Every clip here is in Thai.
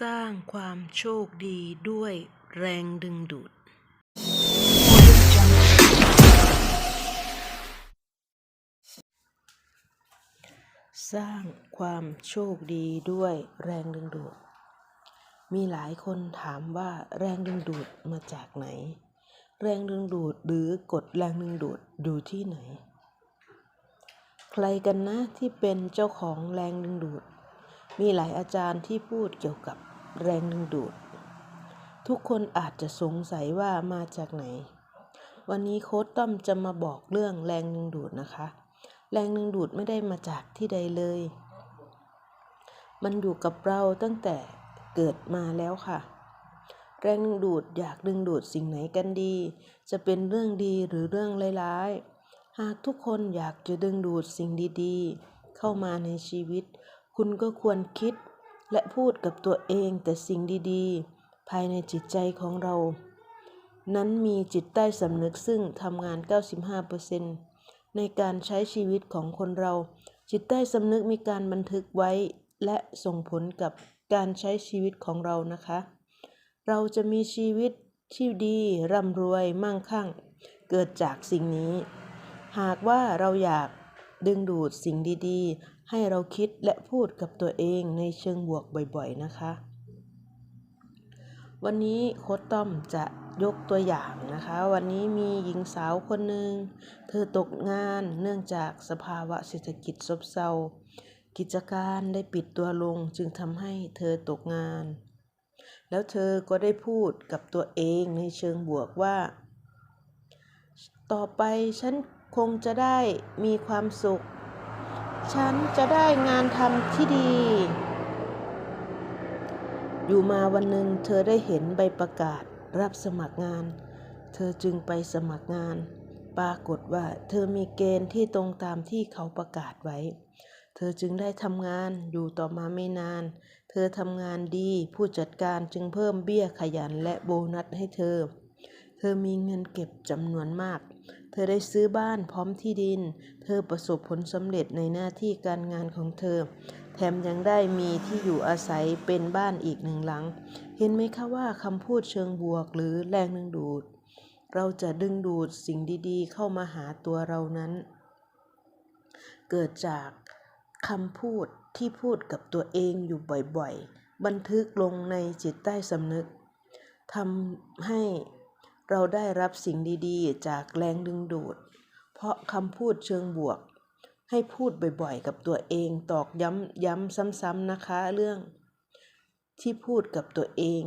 สร้างความโชคดีด้วยแรงดึงดูด สร้างความโชคดีด้วยแรงดึงดูด มีหลายคนถามว่าแรงดึงดูดมาจากไหน แรงดึงดูดหรือกฎแรงดึงดูดอยู่ที่ไหน ใครกันนะที่เป็นเจ้าของแรงดึงดูด มีหลายอาจารย์ที่พูดเกี่ยวกับแรงดึงดูด ทุกคนอาจจะสงสัยว่ามาจากไหน วันนี้โค้ดต้อมจะมาบอกเรื่องแรงดึงดูดนะคะ แรงดึงดูดไม่ได้มาจากที่ใดเลย มันอยู่กับเราตั้งแต่เกิดมาแล้วค่ะ แรงดึงดูดอยากดึงดูดสิ่งไหนกันดี จะเป็นเรื่องดีหรือเรื่องร้ายๆหากทุกคนอยากจะดึงดูดสิ่งดีๆ เข้ามาในชีวิต คุณก็ควรคิดและพูดกับตัวเองแต่สิ่งดีๆ ภายในจิตใจของเรา นั้นมีจิตใต้สำนึกซึ่งทำงาน 95%ในการใช้ชีวิตของคนเรา จิตใต้สำนึกมีการบันทึกไว้ และส่งผลกับการใช้ชีวิตของเรานะคะ เราจะมีชีวิตที่ดีร่ำรวยมั่งคั่ง เกิดจากสิ่งนี้ หากว่าเราอยาก ดึงดูดสิ่งดีๆ ให้เราคิดและพูดกับตัวเองในเชิงบวกบ่อยๆนะคะ วันนี้โค้ดต้อมจะยกตัวอย่างนะคะ วันนี้มีหญิงสาวคนหนึ่ง เธอตกงานเนื่องจากสภาวะเศรษฐกิจซบเซา กิจการได้ปิดตัวลงจึงทำให้เธอตกงาน แล้วเธอก็ได้พูดกับตัวเองในเชิงบวกว่า ต่อไปฉัน คงจะได้มีความสุข ฉันจะได้งานทำที่ดี อยู่มาวันหนึ่งเธอได้เห็นใบประกาศรับสมัครงาน เธอจึงไปสมัครงาน ปรากฏว่าเธอมีเกณฑ์ที่ตรงตามที่เขาประกาศไว้ เธอจึงได้ทำงานอยู่ต่อมาไม่นาน เธอทำงานดีผู้จัดการจึงเพิ่มเบี้ยขยันและโบนัสให้เธอ ธอมีเงินเก็บจำนวนมาก เธอได้ซื้อบ้านพร้อมที่ดิน เธอประสบผลสำเร็จในหน้าที่การงานของเธอ แถมยังได้มีที่อยู่อาศัยเป็นบ้านอีกหนึ่งหลัง เห็นไหมคะว่าคำพูดเชิงบวกหรือแรงดึงดูด เราจะดึงดูดสิ่งดีๆ เข้ามาหาตัวเรานั้น เกิดจากคำพูดที่พูดกับตัวเองอยู่บ่อยๆ บันทึกลงในจิตใต้สำนึกทำให้ เราได้รับสิ่งดีๆ จากแรงดึงดูด เพราะคำพูดเชิงบวก ให้พูดบ่อยๆ กับตัวเอง ตอกย้ำย้ำซ้ำๆนะคะเรื่อง ที่พูดกับตัวเอง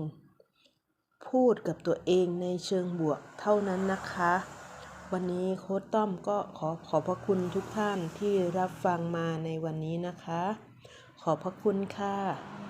พูดกับตัวเองในเชิงบวกเท่านั้นนะคะ วันนี้โค้ดต้อมก็ขอขอบพระคุณทุกท่านที่รับฟังมาในวันนี้นะคะ ขอบพระคุณค่ะ